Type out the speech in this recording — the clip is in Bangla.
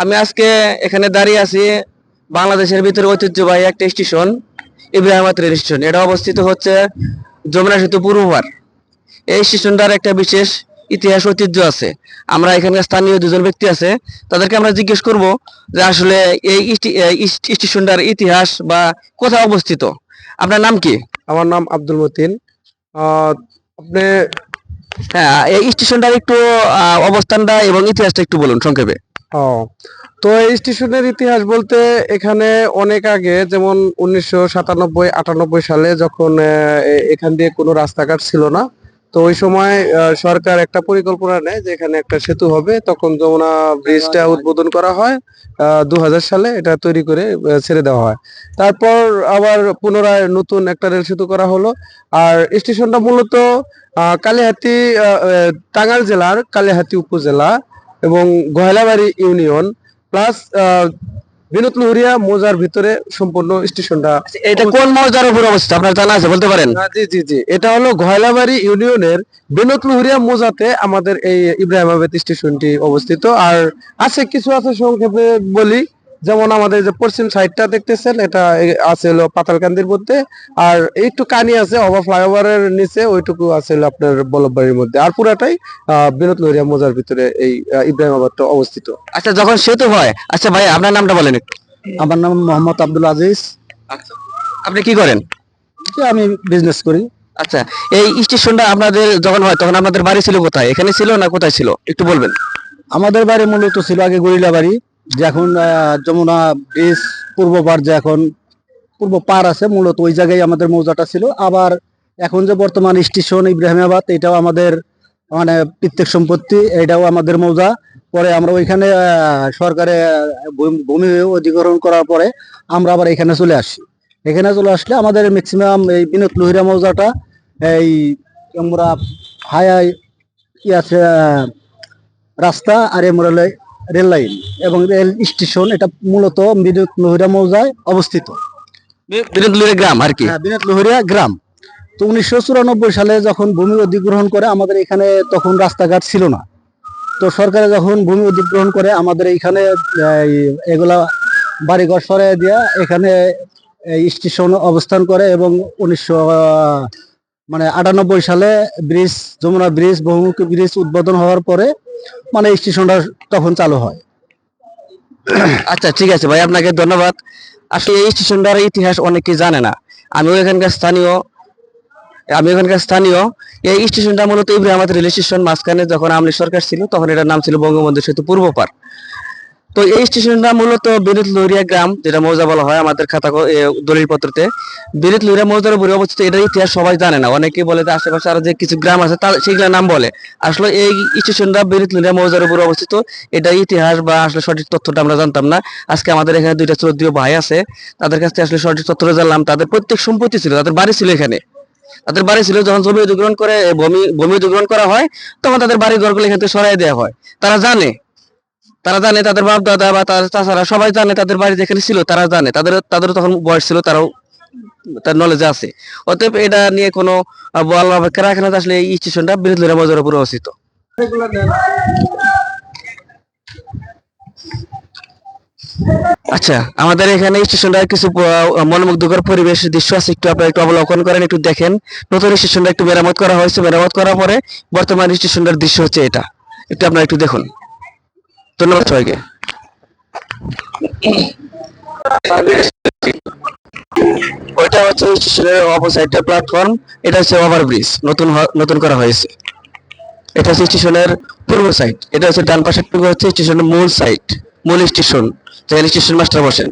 আমি আজকে এখানে দাঁড়িয়ে আছি বাংলাদেশের ভিতরে ঐতিহ্যবাহী একটা স্টেশন ইব্রাহিমাত রেল স্টেশন। এটা অবস্থিত হচ্ছে যমুনা সেতু পূর্ববার এই স্টেশনটার একটা বিশেষ ইতিহাস ঐতিহ্য আছে। আমরা এখানকার স্থানীয় দুজন ব্যক্তি আছে তাদেরকে আমরা জিজ্ঞেস করব যে আসলে এই স্টি- এই স্ট- স্টেশনটার ইতিহাস বা কোথায় অবস্থিত? আপনার নাম কি? আমার নাম আব্দুল মতিন। আপনি হ্যাঁ এই স্টেশনটার একটু আহ, অবস্থানটা এবং ইতিহাসটা একটু বলুন সংক্ষেপে। ও। তো এই স্টেশনের ইতিহাস বলতে এখানে অনেক আগে যেমন উনিশশো সাতানব্বই আটানব্বই সালে যখন এখান দিয়ে কোনো রাস্তাঘাট ছিল না তো ওই সময় সরকার একটা পরিকল্পনা নেয় যে এখানে একটা সেতু হবে তখন যমুনা ব্রিজটা উদ্বোধন করা হয় দু হাজার সালে এটা তৈরি করে ছেড়ে দেওয়া হয়। তারপর আবার পুনরায় নতুন একটা রেল সেতু করা হলো আর স্টেশনটা মূলত আহ, কালিহাতী টাঙ্গাইল জেলার কালিহাতি উপজেলা এবং গয়লাবাড়ি ইউনিয়ন প্লাস বিনোদ লহরিয়া মৌজার ভিতরে সম্পূর্ণ স্টেশনটা এটা কোন মৌজার উপর অবস্থিত? আপনার জানা আছে বলতে পারেন। জি জি জি। এটা হলো গয়লাবাড়ি ইউনিয়নের বিনোদ লহরিয়া মৌজাতে আমাদের এই ইব্রাহিমাবাদ স্টেশনটি অবস্থিত। আর আছে কিছু আছে সংক্ষেপে বলি। যেমন আমাদের যে পশ্চিম সাইডটা দেখতেছেন এটা আছে হলো পাতালকান্দির মধ্যে আর একটু কানি আছে অবা ফ্লাইওভারের নিচে ওইটুকু আছে হলো আপনার বল্লভবাড়ির মধ্যে। আর পুরাটাই আহ, বিনোদ লহরিয়া মৌজার ভিতরে এই ইব্রাহিমাবাদটা অবস্থিত। আচ্ছা যখন সেতু হয় আচ্ছা ভাই আপনার নামটা বলেন একটু। আমার নাম মোহাম্মদ আব্দুল আজিজ। আচ্ছা আপনি কি করেন? আমি বিজনেস করি। আচ্ছা এই স্টেশনটা আপনাদের যখন হয় তখন আপনাদের বাড়ি ছিল কোথায়? এখানে ছিল না কোথায় ছিল? একটু বলবেন। আমাদের বাড়ি মূলত ছিল আগে গরিলা বাড়ি যে এখন যমুনা ব্রিজ পূর্ব পার যে এখন, পূর্ব পার আছে মূলত, ওই জায়গায় আমাদের মৌজাটা ছিল। আবার এখন যে বর্তমান স্টেশন ইব্রাহিমাবাদ, এটাও আমাদের মানে প্রত্যেক সম্পত্তি, এটাও আমাদের মৌজা। পরে আমরা ওইখানে সরকারে ভূমি- অধিগ্রহণ করার পরে আমরা আবার এখানে চলে আসি। এখানে চলে আসলে আমাদের ম্যাক্সিমাম এই বিনোদ লোহিরা মৌজাটা, এই আমরা হায়া আছে রাস্তা আর এমরালে রেল লাইন এবং রেল স্টেশন এটা মূলত বিদ্যুৎ লোহিরা মৌজায় অবস্থিত। বিনোদপুরের গ্রাম আর কি? হ্যাঁ বিনোদ লোহিরা গ্রাম। তো উনিশশো চুরানব্বই সালে যখন ভূমি অধিগ্রহণ করে আমাদের এখানে তখন রাস্তাঘাট ছিল না। তো সরকারে যখন ভূমি অধিগ্রহণ করে আমাদের এইখানে এগুলা বাড়িঘর সরাই দিয়া এখানে এই স্টেশন অবস্থান করে এবং উনিশশো মানে আটানব্বই সালে ব্রিজ যমুনা ব্রিজ বহুমুখী ব্রিজ উদ্বোধন হওয়ার পরে মানে স্টেশনটা তখন চালু হয়। আচ্ছা ঠিক আছে ভাই, আপনাকে ধন্যবাদ। আসলে এই স্টেশনটার ইতিহাস অনেকে জানে না। আমি এখানকার স্থানীয়, আমি এখানকার স্থানীয়। এই স্টেশনটা মূলত ইব্রাহিমাবাদ রেল স্টেশন মাঝখানে যখন আমলি সরকার ছিল, তখন এটার নাম ছিল বঙ্গবন্ধু সেতু পূর্ব পার। তো এই স্টেশনটা মূলত বিরুত লহরিয়া গ্রাম, যেটা মৌজা বলা হয় আমাদের খাতা দলিল পত্রতে বিরুত লহরিয়া মৌজার উপরে অবস্থিত, এটার ইতিহাস সবাই জানে না। অনেকে বলে যে আশেপাশে আরও যে কিছু গ্রাম আছে তার সেগুলোর নাম বলে। আসলে এই স্টেশনটা বিরুত লহরিয়া মৌজার উপরে অবস্থিত এটা ইতিহাস বা আসলে সঠিক তথ্যটা আমরা জানতাম না। আজকে আমাদের এখানে দুইটা চৌধুরী ভাই আছে, তাদের কাছ থেকে আসলে সঠিক তথ্যটা জানলাম। তাদের প্রত্যেক সম্পত্তি ছিল, তাদের বাড়ি ছিল এখানে। তাদের বাড়ি ছিল, যখন জমি অধিগ্রহণ করে ভূমি ভূমি অধিগ্রহণ করা হয়, তখন তাদের বাড়ি ঘরগুলো এখান থেকে সরাই দেওয়া হয়। তারা জানে তারা জানে তাদের বাপ দাদা বা তার চাচারা সবাই জানে তাদের বাড়ি যেখানে ছিল, তারা জানে। তাদের তাদেরও তখন বয়স ছিল, তারাও তার নলেজে আছে। অতএব এটা নিয়ে কোনো বলার অপেক্ষা রাখে না আসলে এই স্টেশনটা বিরোধী মজার উপরে অবস্থিত। আচ্ছা আমাদের এখানে স্টেশনটা কিছু মনোমুগ্ধকর পরিবেশ দৃশ্য আছে, একটু আপনারা একটু অবলোকন করেন, একটু দেখেন। নতুন স্টেশনটা একটু মেরামত করা হয়েছে, মেরামত করার পরে বর্তমান স্টেশনটার দৃশ্য হচ্ছে এটা। একটু আপনারা একটু দেখুন। ধন্যবাদ সবাইকে। ওইটা হচ্ছে অপোসাইডটা প্ল্যাটফর্ম এটা হচ্ছে ওভার ব্রিজ নতুন নতুন করা হয়েছে। এটা হচ্ছে স্টেশনের পূর্ব সাইড এটা হচ্ছে ডান পাশের টুকু হচ্ছে স্টেশনের মূল সাইড মূল স্টেশন যেখানে স্টেশন মাস্টার বসেন।